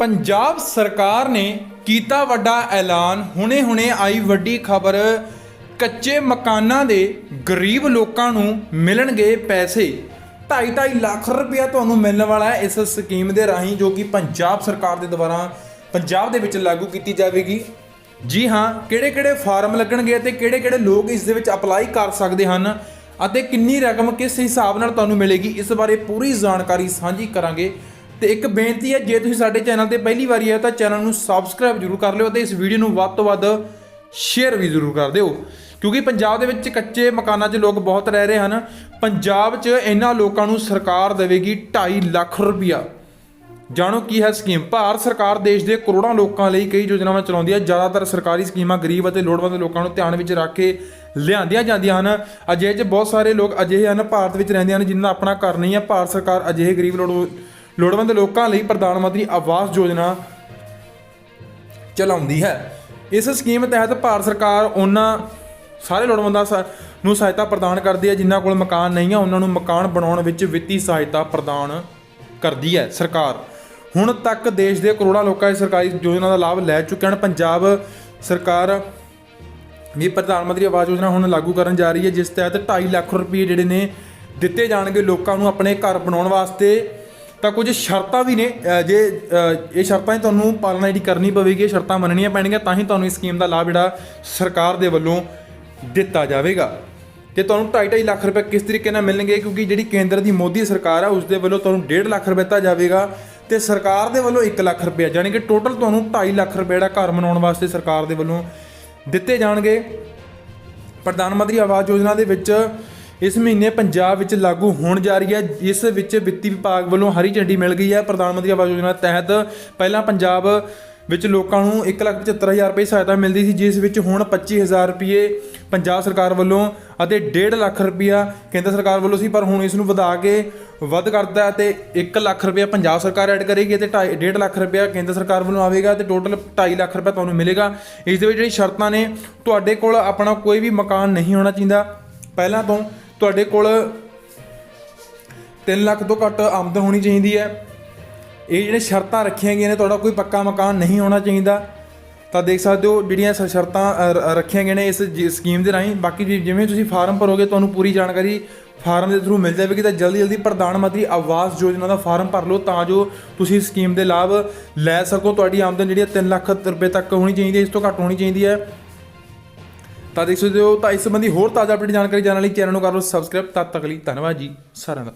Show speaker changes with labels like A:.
A: ਪੰਜਾਬ ਸਰਕਾਰ ਨੇ ਕੀਤਾ ਵੱਡਾ ਐਲਾਨ। ਹੁਣੇ-ਹੁਣੇ ਆਈ ਵੱਡੀ ਖਬਰ, ਕੱਚੇ ਮਕਾਨਾਂ ਦੇ ਗਰੀਬ ਲੋਕਾਂ ਨੂੰ ਮਿਲਣਗੇ ਪੈਸੇ। 2.5 ਲੱਖ ਰੁਪਇਆ ਤੁਹਾਨੂੰ ਮਿਲਣ ਵਾਲਾ ਹੈ ਇਸ ਸਕੀਮ ਦੇ ਰਾਹੀਂ, ਜੋ ਕਿ ਪੰਜਾਬ ਸਰਕਾਰ ਦੇ ਦੁਆਰਾ, ਪੰਜਾਬ ਦੇ ਵਿੱਚ ਲਾਗੂ ਕੀਤੀ ਜਾਵੇਗੀ। ਜੀ ਹਾਂ, ਕਿਹੜੇ-ਕਿਹੜੇ ਫਾਰਮ ਲੱਗਣਗੇ ਅਤੇ ਕਿਹੜੇ-ਕਿਹੜੇ ਲੋਕ ਇਸ ਦੇ ਵਿੱਚ ਅਪਲਾਈ ਕਰ ਸਕਦੇ ਹਨ ਅਤੇ ਕਿੰਨੀ ਰਕਮ ਕਿਸ ਹਿਸਾਬ ਨਾਲ ਤੁਹਾਨੂੰ ਮਿਲੇਗੀ, ਇਸ ਬਾਰੇ ਪੂਰੀ ਜਾਣਕਾਰੀ ਸਾਂਝੀ ਕਰਾਂਗੇ। ਤੇ ਇੱਕ ਬੇਨਤੀ ਹੈ, ਜੇ ਤੁਸੀਂ ਸਾਡੇ ਚੈਨਲ ਤੇ ਪਹਿਲੀ ਵਾਰੀ ਆਏ ਤਾਂ ਚੈਨਲ ਨੂੰ ਸਬਸਕ੍ਰਾਈਬ ਜ਼ਰੂਰ ਕਰ ਲਿਓ ਅਤੇ ਇਸ ਵੀਡੀਓ ਨੂੰ ਵੱਧ ਤੋਂ ਵੱਧ ਸ਼ੇਅਰ ਵੀ ਜ਼ਰੂਰ ਕਰ ਦਿਓ। ਕਿਉਂਕਿ ਪੰਜਾਬ ਦੇ ਵਿੱਚ ਕੱਚੇ ਮਕਾਨਾਂ 'ਚ ਲੋਕ ਬਹੁਤ ਰਹਿ ਰਹੇ ਹਨ। ਪੰਜਾਬ 'ਚ ਇਹਨਾਂ ਲੋਕਾਂ ਨੂੰ ਸਰਕਾਰ ਦੇਵੇਗੀ 2.5 ਲੱਖ ਰੁਪਇਆ ਜਾਣੋ ਕੀ ਹੈ ਸਕੀਮ? ਭਾਰਤ ਸਰਕਾਰ ਦੇਸ਼ ਦੇ ਕਰੋੜਾਂ ਲੋਕਾਂ ਲਈ ਕਈ ਯੋਜਨਾਵਾਂ ਚਲਾਉਂਦੀ ਹੈ। ਜ਼ਿਆਦਾਤਰ ਸਰਕਾਰੀ ਸਕੀਮਾਂ ਗਰੀਬ ਅਤੇ ਲੋੜਵੰਦ ਲੋਕਾਂ ਨੂੰ ਧਿਆਨ ਵਿੱਚ ਰੱਖ ਕੇ ਲਿਆਂਦੀਆਂ ਜਾਂਦੀਆਂ ਹਨ। ਅਜਿਹੇ 'ਚ ਬਹੁਤ ਸਾਰੇ ਲੋਕ ਅਜਿਹੇ ਹਨ, ਭਾਰਤ ਵਿੱਚ ਰਹਿੰਦੇ ਹਨ, ਜਿਨ੍ਹਾਂ ਦਾ ਆਪਣਾ ਘਰ ਨਹੀਂ ਹੈ। ਭਾਰਤ ਸਰਕਾਰ ਅਜਿਹੇ ਗਰੀਬ ਲੋੜ ਲੋੜਵੰਦ ਲੋਕਾਂ ਲਈ ਪ੍ਰਧਾਨ ਮੰਤਰੀ ਆਵਾਸ ਯੋਜਨਾ ਚਲਾਉਂਦੀ ਹੈ। ਇਸ ਸਕੀਮ ਤਹਿਤ ਭਾਰਤ ਸਰਕਾਰ ਉਹਨਾਂ ਸਾਰੇ ਲੋੜਵੰਦਾਂ ਸਾ- ਨੂੰ ਸਹਾਇਤਾ ਪ੍ਰਦਾਨ ਕਰਦੀ ਹੈ, ਜਿਨ੍ਹਾਂ ਕੋਲ ਮਕਾਨ ਨਹੀਂ ਹੈ ਉਹਨਾਂ ਨੂੰ ਮਕਾਨ ਬਣਾਉਣ ਵਿੱਚ ਵਿੱਤੀ ਸਹਾਇਤਾ ਪ੍ਰਦਾਨ ਕਰਦੀ ਹੈ ਸਰਕਾਰ। ਹੁਣ ਤੱਕ ਦੇਸ਼ ਦੇ ਕਰੋੜਾਂ ਲੋਕਾਂ ਇਸ ਸਰਕਾਰੀ ਯੋਜਨਾ ਦਾ ਲਾਭ ਲੈ ਚੁੱਕੇ ਹਨ। ਪੰਜਾਬ ਸਰਕਾਰ ਵੀ ਪ੍ਰਧਾਨ ਮੰਤਰੀ ਆਵਾਸ ਯੋਜਨਾ ਹੁਣ ਲਾਗੂ ਕਰਨ ਜਾ ਰਹੀ ਹੈ, ਜਿਸ ਤਹਿਤ 2.5 ਲੱਖ ਰੁਪਏ ਜਿਹੜੇ ਨੇ ਦਿੱਤੇ ਜਾਣਗੇ ਲੋਕਾਂ ਨੂੰ ਆਪਣੇ ਘਰ ਬਣਾਉਣ ਵਾਸਤੇ। ਤਾਂ ਕੁਝ ਸ਼ਰਤਾਂ ਵੀ ਨੇ ਜੇ ਇਹ ਸ਼ਰਤਾਂ ਹੀ ਤੁਹਾਨੂੰ ਪਾਲਣਾ ਜਿਹੜੀ ਕਰਨੀ ਪਵੇਗੀ, ਇਹ ਸ਼ਰਤਾਂ ਮੰਨਣੀਆਂ ਪੈਣਗੀਆਂ, ਤਾਂ ਹੀ ਤੁਹਾਨੂੰ ਇਸ ਸਕੀਮ ਦਾ ਲਾਭ ਜਿਹੜਾ ਸਰਕਾਰ ਦੇ ਵੱਲੋਂ ਦਿੱਤਾ ਜਾਵੇਗਾ। ਤੇ ਤੁਹਾਨੂੰ 2.5 ਲੱਖ ਰੁਪਏ ਕਿਸ ਤਰੀਕੇ ਨਾਲ ਮਿਲਣਗੇ? ਕਿਉਂਕਿ ਜਿਹੜੀ ਕੇਂਦਰ ਦੀ ਮੋਦੀ ਸਰਕਾਰ ਆ, ਉਸ ਦੇ ਵੱਲੋਂ ਤੁਹਾਨੂੰ 1.5 ਲੱਖ ਰੁਪਏ ਦਿੱਤਾ ਜਾਵੇਗਾ ਤੇ ਸਰਕਾਰ ਦੇ ਵੱਲੋਂ 1 ਲੱਖ ਰੁਪਏ ਯਾਨੀ ਕਿ ਟੋਟਲ ਤੁਹਾਨੂੰ 2.5 ਲੱਖ ਰੁਪਏ ਜਿਹੜਾ ਘਰ ਬਣਾਉਣ ਵਾਸਤੇ ਸਰਕਾਰ ਦੇ ਵੱਲੋਂ ਦਿੱਤੇ ਜਾਣਗੇ। ਪ੍ਰਧਾਨ ਮੰਤਰੀ ਆਵਾਸ ਯੋਜਨਾ ਦੇ ਵਿੱਚ ਇਸ ਮਹੀਨੇ ਪੰਜਾਬ ਵਿੱਚ ਲਾਗੂ ਹੋਣ ਜਾ ਰਹੀ ਹੈ ਇਸ ਵਿੱਚ ਵਿੱਤੀ ਵਿਭਾਗ ਵੱਲੋਂ ਹਰੀ ਝੰਡੀ ਮਿਲ ਗਈ ਹੈ। ਪ੍ਰਧਾਨ ਮੰਤਰੀ ਆਵਾਸ ਯੋਜਨਾ ਤਹਿਤ ਪਹਿਲਾਂ ਪੰਜਾਬ ਵਿੱਚ ਲੋਕਾਂ ਨੂੰ 1,75,000 ਰੁਪਏ ਸਹਾਇਤਾ ਮਿਲਦੀ ਸੀ ਜਿਸ ਵਿੱਚ ਹੁਣ 25000 ਰੁਪਏ ਪੰਜਾਬ ਸਰਕਾਰ ਵੱਲੋਂ ਅਤੇ 1.5 ਲੱਖ ਰੁਪਇਆ ਕੇਂਦਰ ਸਰਕਾਰ ਵੱਲੋਂ ਸੀ ਪਰ ਹੁਣ ਇਸ ਨੂੰ ਵਧਾ ਕੇ ਵੱਧ ਕਰਦਾ ਹੈ ਤੇ 1 ਲੱਖ ਰੁਪਇਆ ਪੰਜਾਬ ਸਰਕਾਰ ਐਡ ਕਰੇਗੀ ਤੇ 1.5 ਲੱਖ ਰੁਪਇਆ ਕੇਂਦਰ ਸਰਕਾਰ ਵੱਲੋਂ ਆਵੇਗਾ ਤੇ ਟੋਟਲ 2.5 ਲੱਖ ਰੁਪਇਆ ਤੁਹਾਨੂੰ ਮਿਲੇਗਾ। ਇਸ ਦੇ ਵਿੱਚ ਜਿਹੜੀ ਸ਼ਰਤਾਂ ਨੇ ਤੁਹਾਡੇ ਕੋਲ ਆਪਣਾ ਕੋਈ ਵੀ ਮਕਾਨ ਨਹੀਂ ਹੋਣਾ ਚਾਹੀਦਾ। ਪਹਿਲਾਂ ਤੋਂ ਤੁਹਾਡੇ ਕੋਲ 3 ਲੱਖ ਤੋਂ ਘੱਟ ਆਮਦਨ ਹੋਣੀ ਚਾਹੀਦੀ ਹੈ। ਇਹ ਜਿਹੜੇ ਸ਼ਰਤਾਂ ਰੱਖੀਆਂ ਗਈਆਂ ਨੇ, ਤੁਹਾਡਾ ਕੋਈ ਪੱਕਾ ਮਕਾਨ ਨਹੀਂ ਹੋਣਾ ਚਾਹੀਦਾ। ਤਾਂ ਦੇਖ ਸਕਦੇ ਹੋ, ਜਿਹੜੀਆਂ ਸ਼ਰਤਾਂ ਰ- ਰੱਖੀਆਂ ਗਈਆਂ ਨੇ ਇਸ ਸਕੀਮ ਦੇ ਰਾਹੀਂ। ਬਾਕੀ ਜਿ- ਜਿਵੇਂ ਤੁਸੀਂ ਫਾਰਮ ਭਰੋਗੇ, ਤੁਹਾਨੂੰ ਪੂਰੀ ਜਾਣਕਾਰੀ ਫਾਰਮ ਦੇ ਥਰੂ ਮਿਲ ਜਾਵੇਗੀ। ਤਾਂ ਜਲਦੀ ਜਲਦੀ ਪ੍ਰਧਾਨ ਮੰਤਰੀ ਆਵਾਸ ਯੋਜਨਾ ਦਾ ਫਾਰਮ ਭਰ ਲਓ ਤਾਂ ਜੋ ਤੁਸੀਂ ਸਕੀਮ ਦੇ ਲਾਭ ਲੈ ਸਕੋ। ਤੁਹਾਡੀ ਆਮਦਨ ਜਿਹੜੀ ਹੈ 3 ਲੱਖ ਰੁਪਏ ਤੱਕ ਹੋਣੀ ਚਾਹੀਦੀ ਹੈ, ਇਸ ਤੋਂ ਘੱਟ ਹੋਣੀ ਚਾਹੀਦੀ ਹੈ। ਤਾਂ ਦੇਖ ਸਕਦੇ ਹੋ ਤਾਂ ਇਸ ਸੰਬੰਧੀ ਹੋਰ ਤਾਜ਼ਾ ਅਪਡੇਟ ਜਾਣਕਾਰੀ ਜਾਣਨ ਲਈ ਚੈਨਲ ਨੂੰ ਕਰ ਲਓ ਸਬਸਕ੍ਰਾਈਬ। ਤਦ ਤੱਕ ਲਈ ਧੰਨਵਾਦ ਜੀ। ਸਾਰਿਆਂ ਦਾ।